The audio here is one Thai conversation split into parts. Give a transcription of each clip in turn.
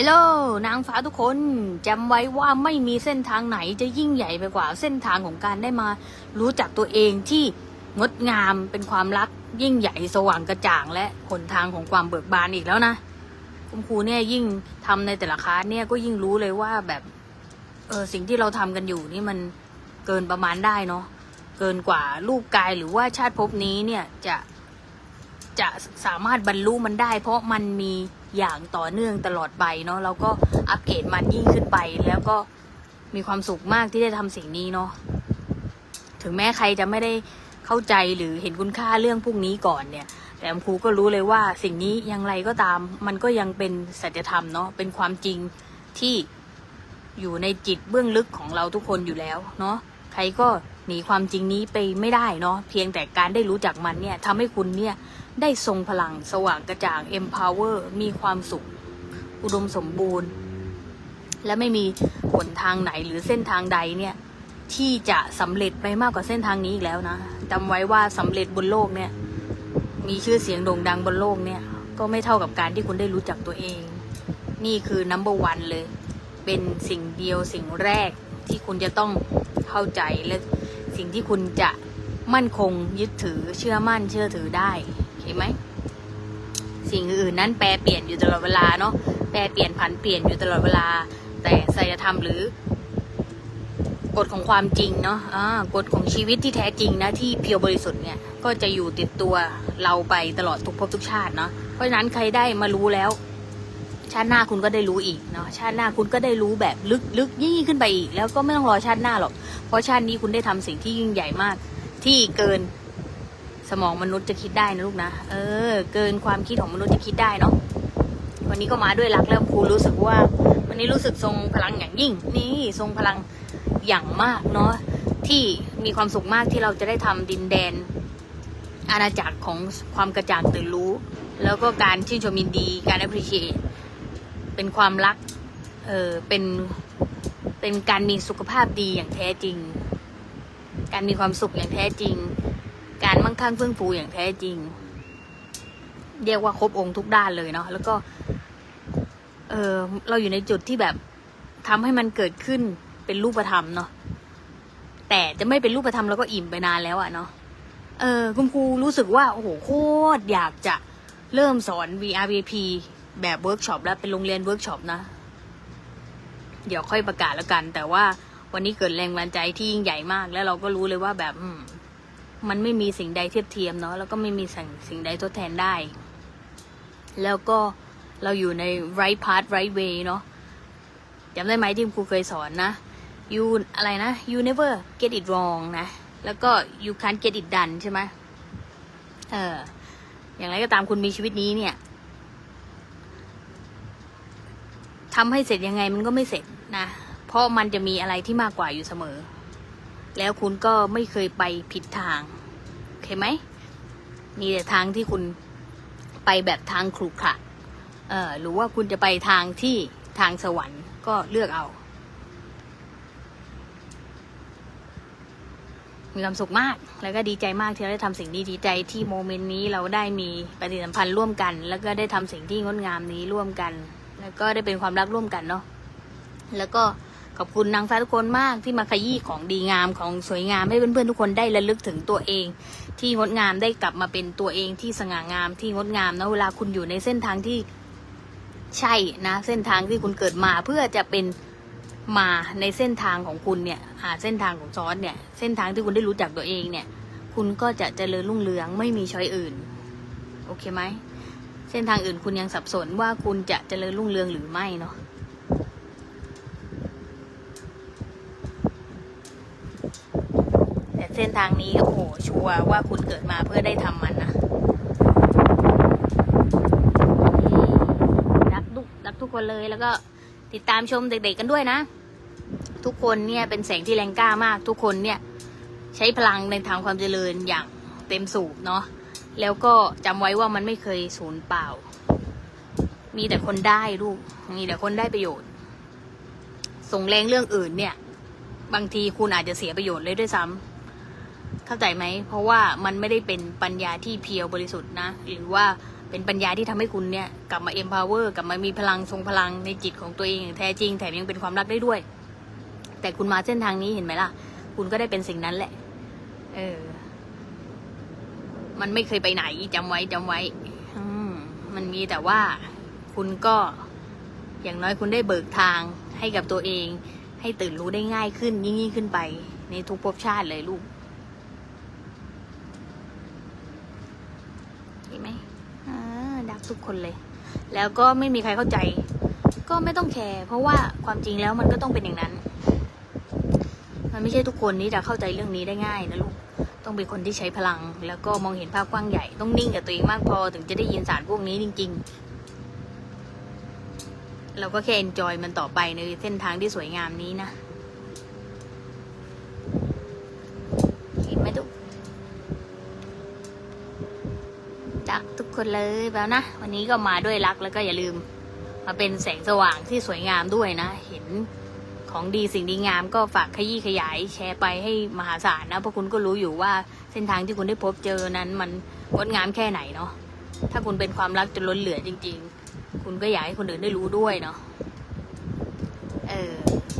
ฮลโหลนางฟ้าทุกคนจำไว้ว่าไม่มีเส้นทางไหนจะยิ่งใหญ่ไปกว่าเส้นทางของการได้มา รู้จักตัวเองที่งดงามเป็นความรักยิ่งใหญ่สว่างกระจ่างและหนทางของความเบิกบานอีกแล้วนะคุณครูเนี่ยยิ่งทำในแต่ละคลาสเนี่ยก็ยิ่งรู้เลยว่าแบบเออสิ่งที่เราทำกันอยู่นี่มันเกินประมาณได้เนาะเกินกว่ารูปกายหรือว่าชาติภพนี้เนี่ยจะจะสามารถบรรลุมันได้ เพราะมันมี อย่างต่อเนื่องตลอดไปเนาะเราก็อัปเกรดมันยิ่งขึ้นไป แล้วก็มีความสุขมากที่ได้ทำสิ่งนี้เนาะถึงแม้ใครจะไม่ได้เข้าใจหรือเห็นคุณค่าเรื่องพวกนี้ก่อนเนี่ย แต่ครูก็รู้เลยว่าสิ่งนี้อยังไรก็ตาม มันก็ยังเป็นสัจธรรมเนาะเป็นความจริงที่อยู่ในจิตเบื้องลึกของเราทุกคนอยู่แล้วเนาะใครก็ หนีความจริงนี้ไปไม่ได้เนาะเพียงแต่การได้รู้จักมันเนี่ยทำให้คุณเนี่ยได้ทรงพลังสว่างกระจ่าง empower มีความสุข อุดมสมบูรณ์ และไม่มีหนทางไหนหรือเส้นทางใดเนี่ย ที่จะสำเร็จไปมากกว่าเส้นทางนี้อีกแล้วนะจำไว้ว่าสำเร็จบนโลกเนี่ย มีชื่อเสียงโด่งดังบนโลกเนี่ย ก็ไม่เท่ากับการที่คุณได้รู้จักตัวเอง นี่คือ number one เลย เป็นสิ่งเดียวสิ่งแรกที่คุณจะต้องเข้าใจและ สิ่งที่คุณจะมั่นคงยึดถือเชื่อมั่นเชื่อถือได้เห็นไหมสิ่งอื่นนั้นแปรเปลี่ยนอยู่ตลอดเวลาเนาะแปรเปลี่ยนผันเปลี่ยนอยู่ตลอดเวลา แต่ศัลธรรมหรือกฎของความจริงเนาะอ่ากฎของชีวิตที่แท้จริงนะที่เพียวบริสุทธิ์เนี่ยก็จะอยู่ติดตัวเราไปตลอดทุกภพทุกชาติเนาะเพราะฉะนั้นใครได้มารู้แล้ว ชาติหน้าคุณก็ได้รู้อีกเนาะชาติหน้าคุณก็ได้รู้แบบลึกลึกยิ่งขึ้นไปอีก แล้วก็ไม่ต้องรอชาติหน้าหรอก เพราะชาตินี้คุณได้ทำสิ่งที่ยิ่งใหญ่มาก ที่เกินสมองมนุษย์จะคิดได้นะลูกนะเออ เกินความคิดของมนุษย์จะคิดได้เนาะวันนี้ก็มาด้วยรักแล้วครูรู้สึกว่า วันนี้รู้สึกทรงพลังอย่างยิ่ง นี่ทรงพลังอย่างมากเนาะที่มีความสุขมากที่เราจะได้ทำดินแดน อาณาจักรของความกระจ่างตื่นรู้ แล้วก็การชื่นชมยินดีการ appreciate เป็นความรัก เออเป็น เป็นการมีสุขภาพดีอย่างแท้จริง การมีความสุขอย่างแท้จริง การมั่งคั่งเฟื่องฟูอย่างแท้จริง เรียกว่าครบองค์ทุกด้านเลยเนาะ แล้วก็ เออเราอยู่ในจุดที่แบบทำให้มันเกิดขึ้นเป็นรูปธรรมเนาะ แต่จะไม่เป็นรูปธรรมแล้วก็อิ่มไปนานแล้วอะเนาะ เออคุณครูรู้สึกว่า โอ้โห โคตรอยากจะเริ่มสอน VRVP แบบเวิร์กช็อปแล้วเป็นโรงเรียนเวิร์กช็อปนะ เดี๋ยวค่อยประกาศแล้วกัน แต่ว่าวันนี้เกิดแรงบันดาลใจที่ยิ่งใหญ่มาก แล้วเราก็รู้เลยว่าแบบมมันไม่มีสิ่งใดเทียบเทียมเนาะแล้วก็ไม่มีสิ่งสิ่งใดทดแทนได้ แล้วก็เราอยู่ใน right path right way เนาะจำได้ไหมที่ครูเคยสอนนะ you อะไรนะ you never get it wrong นะ แล้วก็ you can't get it done ใช่ไหมเออ อย่างไรก็ตามคุณมีชีวิตนี้เนี่ย ทำให้เสร็จยังไงมันก็ไม่เสร็จนะ เพราะมันจะมีอะไรที่มากกว่าอยู่เสมอ แล้วคุณก็ไม่เคยไปผิดทางโอเคไหมมีแต่ทางที่คุณไปแบบทางขรุขระเอ่อหรือว่าคุณจะไปทางที่ทางสวรรค์ก็เลือกเอา มีความสุขมาก แล้วก็ดีใจมากที่เราได้ทำสิ่งนี้ดีใจที่โมเมนต์นี้เราได้มีปฏิสัมพันธ์ร่วมกัน แล้วก็ได้ทำสิ่งที่งดงามนี้ร่วมกัน แล้วก็ได้เป็นความรักร่วมกันเนาะแล้วก็ขอบคุณนางฟ้าทุกคนมากที่มาขยี้ของดีงามของสวยงามให้เพื่อนๆทุกคนได้ระลึกถึงตัวเอง ที่งดงามได้กลับมาเป็นตัวเองที่สง่างามที่งดงามนะเวลาคุณอยู่ในเส้นทางที่ใช่นะเส้นทางที่คุณเกิดมาเพื่อจะเป็นมาในเส้นทางของคุณเนี่ยหาเส้นทางของซอสเนี่ย เส้นทางที่คุณได้รู้จักตัวเองเนี่ย คุณก็จะเจริญรุ่งเรืองไม่มีช้อยอื่น โอเคไหม เส้นทางอื่นคุณยังสับสนว่าคุณจะเจริญรุ่งเรืองหรือไม่เนาะแต่เส้นทางนี้โอ้โหชัวร์ว่าคุณเกิดมาเพื่อได้ทำมันนะรักทุกรักทุกคนเลยแล้วก็ติดตามชมเด็ก ๆกันด้วยนะ ทุกคนเนี่ยเป็นแสงที่แรงกล้ามาก ทุกคนเนี่ย ใช้พลังในทางความเจริญอย่างเต็มสูบเนาะ แล้วก็จำไว้ว่ามันไม่เคยสูญเปล่า มีแต่คนได้ลูก มีแต่คนได้ประโยชน์ ส่งแรงเรื่องอื่นเนี่ย บางทีคุณอาจจะเสียประโยชน์เลยด้วยซ้ำเข้าใจไหม เพราะว่ามันไม่ได้เป็นปัญญาที่เพียวบริสุทธิ์นะ หรือว่าเป็นปัญญาที่ทำให้คุณเนี่ย กลับมา empower กลับมามีพลังทรงพลังในจิตของตัวเองอย่างแท้จริง แถมยังเป็นความรักได้ด้วย แต่คุณมาเส้นทางนี้เห็นไหมล่ะ คุณก็ได้เป็นสิ่งนั้นแหละ เออ มันไม่เคยไปไหนจำไว้จำไว้อมันมีแต่ว่าคุณก็อย่างน้อยคุณได้เบิกทางให้กับตัวเอง ให้ตื่นรู้ได้ง่ายขึ้น ยิ่งยิ่งขึ้นไป ในทุกภพชาติเลยลูกเห็นไหมอดักทุกคนเลย แล้วก็ไม่มีใครเข้าใจ ก็ไม่ต้องแคร์เพราะว่าความจริงแล้วมันก็ต้องเป็นอย่างนั้น มันไม่ใช่ทุกคนที่จะเข้าใจเรื่องนี้ได้ง่ายนะลูก ต้องเป็นคนที่ใช้พลัง แล้วก็มองเห็นภาพกว้างใหญ่ ต้องนิ่งกับตัวเองมากพอถึงจะได้ยินสารพวกนี้จริง ๆ เราก็แค่เอนจอยมันต่อไปในเส้นทางที่สวยงามนี้นะเห็นไหมทุกรักทุกคนเลยแล้วนะ วันนี้ก็มาด้วยรักแล้วก็อย่าลืม มาเป็นแสงสว่างที่สวยงามด้วยนะ เห็น ของดีสิ่งดีงามก็ฝากขยี้ขยายแชร์ไปให้มหาศาลนะเพราะคุณก็รู้อยู่ว่าเส้นทางที่คุณได้พบเจอนั้นมันงดงามแค่ไหนเนาะถ้าคุณเป็นความรักจนล้นเหลือจริง ๆ คุณก็อยากให้คนอื่นได้รู้ด้วยเนาะเออ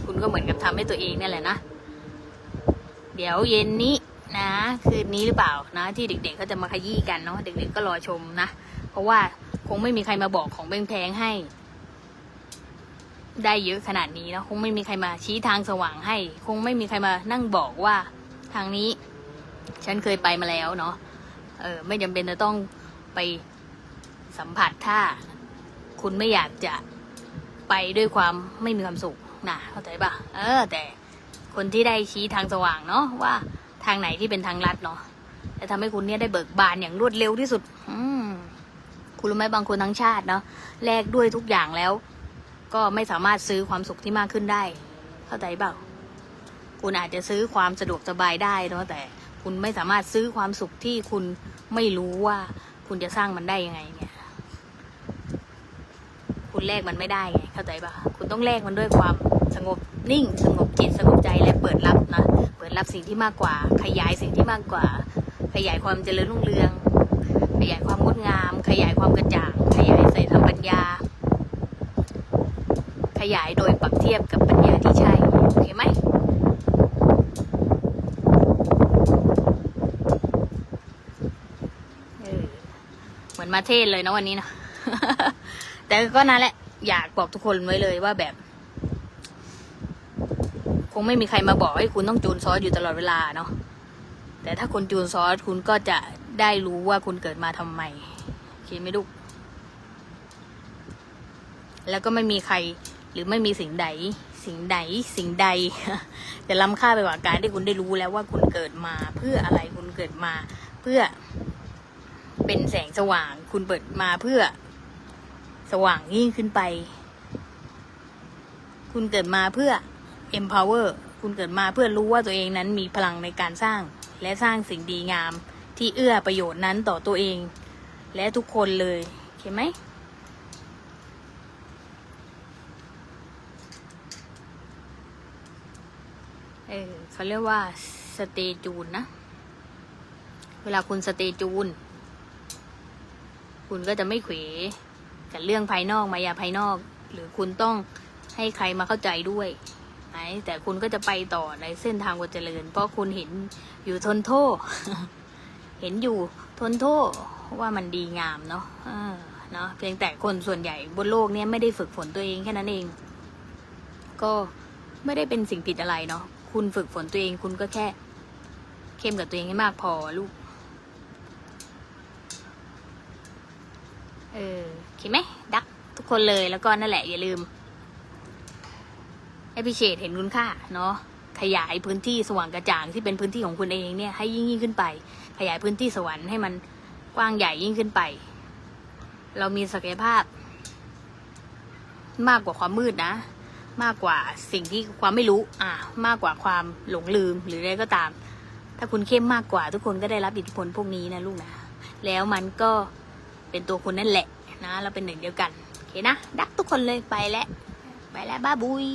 คุณก็เหมือนกับทำให้ตัวเองนี่แหละนะเดี๋ยวเย็นนี้นะ คืนนี้หรือเปล่านะ ที่เด็กๆเขาจะมาขยี้กันเนาะเด็กๆก็รอชมนะ เพราะว่าคงไม่มีใครมาบอกของแพงๆให้ ได้เยอะขนาดนี้นะคงไม่มีใครมาชี้ทางสว่างให้ คงไม่มีใครมานั่งบอกว่าทางนี้ ฉันเคยไปมาแล้วเนาะเออไม่จำเป็นจะต้องไปสัมผัสถ้า คุณไม่อยากจะไปด้วยความไม่มีความสุขนะเข้าใจปะเออ แต่คนที่ได้ชี้ทางสว่างเนาะว่าทางไหนที่เป็นทางลัดเนาะจะทำให้คุณเนี่ยได้เบิกบานอย่างรวดเร็วที่สุด อืมคุณรู้ไหมบางคนทั้งชาติเนาะแลกด้วยทุกอย่างแล้ว ก็ไม่สามารถซื้อความสุขที่มากขึ้นได้ เข้าใจเปล่า คุณอาจจะซื้อความสะดวกสบายได้เนาะแต่คุณไม่สามารถซื้อความสุขที่คุณไม่รู้ว่า คุณจะสร้างมันได้ยังไงเนี่ย คุณแลกมันไม่ได้ไงเข้าใจปะคุณต้องแลกมันด้วยความสงบนิ่ง สงบจิตสงบใจและเปิดรับนะเปิดรับสิ่งที่มากกว่า ขยายสิ่งที่มากกว่า ขยายความเจริญรุ่งเรือง ขยายความงดงาม ขยายความกระจ่าง ขยายใส่ธรรมปัญญา ยายโดยปรับเทียบกับปัญญาที่ใช่โอเคไหมเออเหมือนมาเทศเลยนะวันนี้นะแต่ก็นั่นแหละ อยากบอกทุกคนไว้เลยว่าแบบ คงไม่มีใครมาบอกให้คุณต้องจูนซอสอยู่ตลอดเวลาเนาะแต่ถ้าคุณจูนซอสคุณก็จะได้รู้ว่าคุณเกิดมาทำไมโอเคไหมลูกแล้วก็ไม่มีใคร หรือไม่มีสิ่งใด สิ่งใด สิ่งใด จะล้ำค่าไปกว่าการที่คุณได้รู้แล้วว่าคุณเกิดมา เพื่ออะไรคุณเกิดมา เพื่อ เป็นแสงสว่าง คุณเปิดมาเพื่อ สว่างยิ่งขึ้นไป คุณเกิดมาเพื่อ empower คุณเกิดมาเพื่อรู้ว่าตัวเองนั้นมีพลังในการสร้าง และสร้างสิ่งดีงาม ที่เอื้อประโยชน์นั้นต่อตัวเอง และทุกคนเลยโอเคไหม เออเขาเรียกว่าสเตจูนนะ เวลาคุณสเตจูน คุณก็จะไม่เขวกับเรื่องภายนอกมายาภายนอก หรือคุณต้องให้ใครมาเข้าใจด้วยไหมแต่คุณก็จะไปต่อในเส้นทางวัเจริญ เพราะคุณเห็นอยู่ทนโทษ เห็นอยู่ทนโทษว่ามันดีงามเนาะเออเนาะเพียงแต่คนส่วนใหญ่บนโลกเนี้ยไม่ได้ฝึกฝนตัวเองแค่นั้นเอง ก็ไม่ได้เป็นสิ่งผิดอะไรเนาะ คุณฝึกฝนตัวเองคุณก็แค่ เข้มกับตัวเองให้มากพอลูก เออโอเคไหมดักทุกคนเลยแล้วก็นั่นแหละ อย่าลืมให้พิเชษเห็นคุณค่าเนาะขยายพื้นที่สว่างกระจ่างที่เป็นพื้นที่ของคุณเองเนี่ยให้ยิ่งยิ่งขึ้นไป ขยายพื้นที่สวรรค์ให้มันกว้างใหญ่ยิ่งขึ้นไป เรามีศักยภาพ มากกว่าความมืดนะ มากกว่าสิ่งที่ความไม่รู้อ่ามากกว่าความหลงลืมหรืออะไรก็ตาม ถ้าคุณเข้มมากกว่า ทุกคนก็ได้รับอิทธิพลพวกนี้นะลูกนะแล้วมันก็เป็นตัวคุณนั่นแหละนะ เราเป็นหนึ่งเดียวกันโอเคนะดักทุกคนเลยไปแล้วไปแล้วบ้าบุย